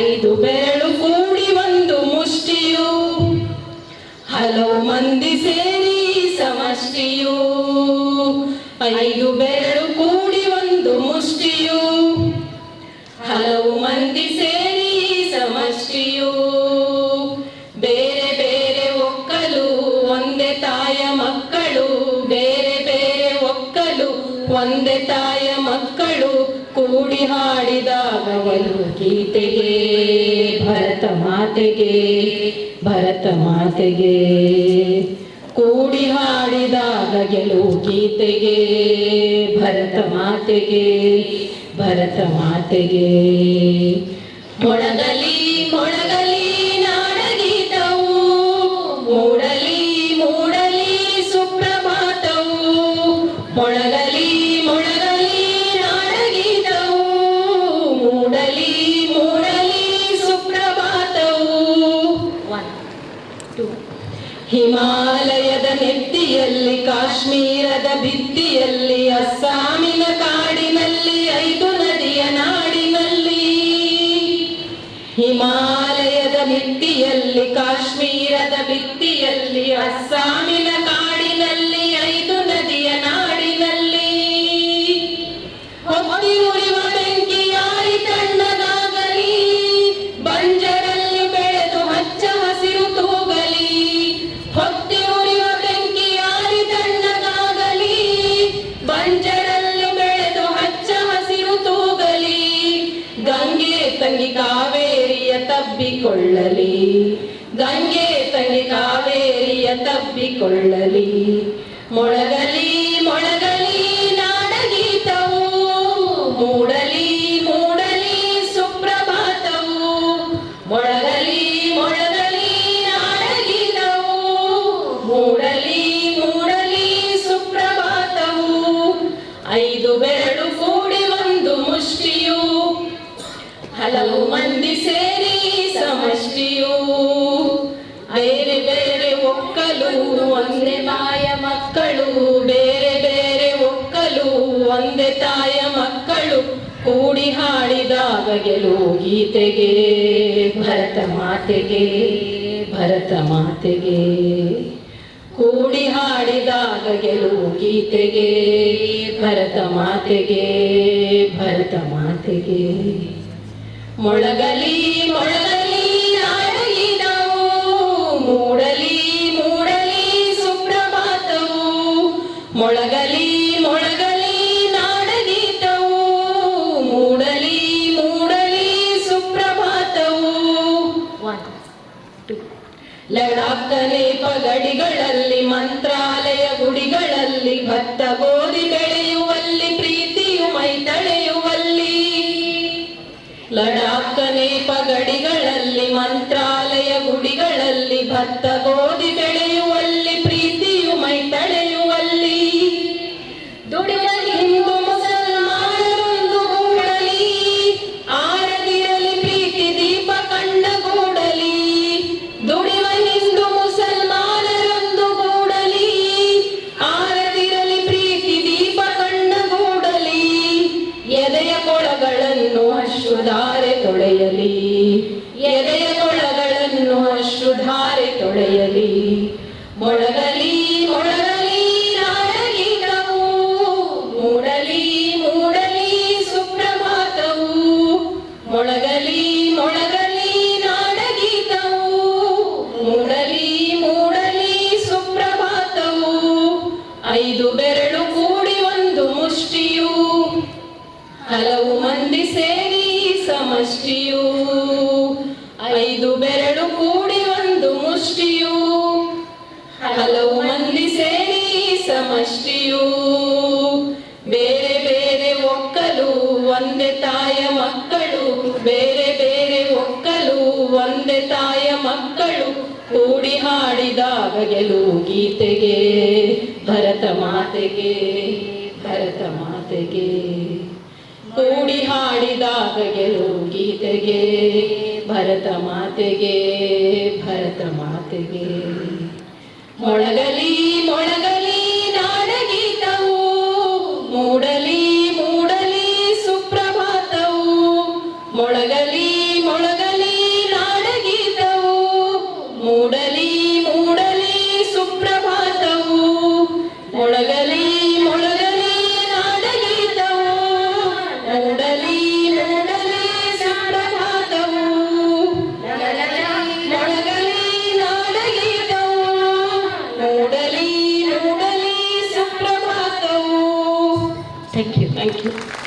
ಐದು ಬೆರಳು ಕೂಡಿ ಒಂದು ಮುಷ್ಟಿಯು ಹಲವು ಮಂದಿ ಸೇರಿ ಸಮಷ್ಟಿಯು ಐದು ಒಂದು ಗೀತೆಗೆ ಭರತ ಮಾತೆಗೆ ಭರತ ಮಾತೆಗೆ. ಕೂಡಿ ಹಾಡಿದಾಗ ಗೆಲುವು ಗೀತೆಗೆ, ಭರತ ಮಾತೆಗೆ ಭರತ ಮಾತೆಗೆ. ಮೊಳಗಲಿ ಮೂಡಲಿ ಮೂಡಲಿ ಸುಪ್ರಭಾತವು. ಹಿಮಾಲಯದ ನೆತ್ತಿಯಲ್ಲಿ, ಕಾಶ್ಮೀರದ ಭಿತ್ತಿಯಲ್ಲಿ, ಅಸ್ಸಾಮಿನ ಕಾಡಿನಲ್ಲಿ, ಐದು ನದಿಯ ನಾಡಿನಲ್ಲಿ. ಹಿಮಾಲಯದ ನೆತ್ತಿಯಲ್ಲಿ, ಕಾಶ್ಮೀರದ ಭಿತ್ತಿಯಲ್ಲಿ ಅಸ್ಸಾಮಿನ ತಂಗಿ ಕಾವೇರಿಯ ತಬ್ಬಿಕೊಳ್ಳಲಿ. ಗಂಗೆ ತಂಗಿ ಕಾವೇರಿಯ ತಬ್ಬಿಕೊಳ್ಳಲಿ. ಮೊಳಗಲಿ ಹಲವು ಮಂದಿ ಸೇರಿ ಸಮಷ್ಟಿಯು. ಬೇರೆ ಬೇರೆ ಒಕ್ಕಲು, ಒಂದೇ ತಾಯ ಮಕ್ಕಳು. ಬೇರೆ ಬೇರೆ ಒಕ್ಕಲು, ಒಂದೇ ತಾಯ ಮಕ್ಕಳು. ಕೂಡಿ ಹಾಡಿದಾಗ ಗೆಲುವು ಗೀತೆಗೆ, ಭರತ ಮಾತೆಗೆ ಭರತ ಮಾತೆಗೆ. ಕೂಡಿ ಹಾಡಿದಾಗ ಗೆಲುವು ಗೀತೆಗೆ, ಭರತ ಮಾತೆಗೆ ಭರತ ಮಾತೆಗೆ. ಮೊಳಗಲಿ ಮೊಳಗಲಿ ನಾಡಗಿನವು ಮೂಡಲಿ ಮೂಡಲಿ ಸುಪ್ರಭಾತವು. ಮೊಳಗಲಿ ಮೊಳಗಲಿ ನಾಡಗೀತವು ಮೂಡಲಿ ಮೂಡಲಿ ಸುಪ್ರಭಾತವು. ಒನ್ ಪಗಡಿಗಳಲ್ಲಿ ಮಂತ್ರಾಲಯ ಗುಡಿಗಳಲ್ಲಿ ಭತ್ತ ಪಗಡಿಗಳಲ್ಲಿ ಗಡಿಗಳಲ್ಲಿ ಮಂತ್ರಾಲಯ ಗುಡಿಗಳಲ್ಲಿ ಭತ್ತ ಗೋಧಿ ತೊಳೆಯಲಿ. ಎದೆಯ ಮೊಳಗಳನ್ನು ಅಶ್ರುಧಾರೆ ತೊಳೆಯಲಿ. ಮೊಳಗಲಿ ಮೊಳಗಲಿ ನಾಡಗೀತವು ಮೂಡಲಿ ಮೂಡಲಿ, ಸುಪ್ರಭಾತವು. ಮೊಳಗಲಿ ಮೊಳಗಲಿ ನಾಡಗೀತವು ಮೂಡಲಿ ಮೂಡಲಿ, ಸುಪ್ರಭಾತವು. ಐದು ಬೆರಳು ಸಮಷ್ಟಿಯು ಐದು ಬೆರಳು ಕೂಡಿ ಒಂದು ಮುಷ್ಟಿಯೂ, ಹಲವು ಮಂದಿ ಸೇರಿ ಸಮಷ್ಟಿಯು. ಬೇರೆ ಬೇರೆ ಒಕ್ಕಲು, ಒಂದೇ ತಾಯ ಮಕ್ಕಳು. ಬೇರೆ ಬೇರೆ ಒಕ್ಕಲು, ಒಂದೇ ತಾಯ ಮಕ್ಕಳು. ಕೂಡಿ ಹಾಡಿದಾಗ ಗೆಲುವು ಗೀತೆಗೆ, ಭರತ ಮಾತೆಗೆ ಭರತ ಮಾತೆಗೆ. ಕೂಡಿ ಹಾಡಿದಾಗ ಗೆಲುವು ಗೀತೆಗೆ ಭರತ ಮಾತೆಗೆ ಭರತ ಮಾತೆಗೆ. ಮೊಳಗಲಿ ಮೊಳಗಲಿ ಮೂಡಲಿ ಮೂಡಲಿ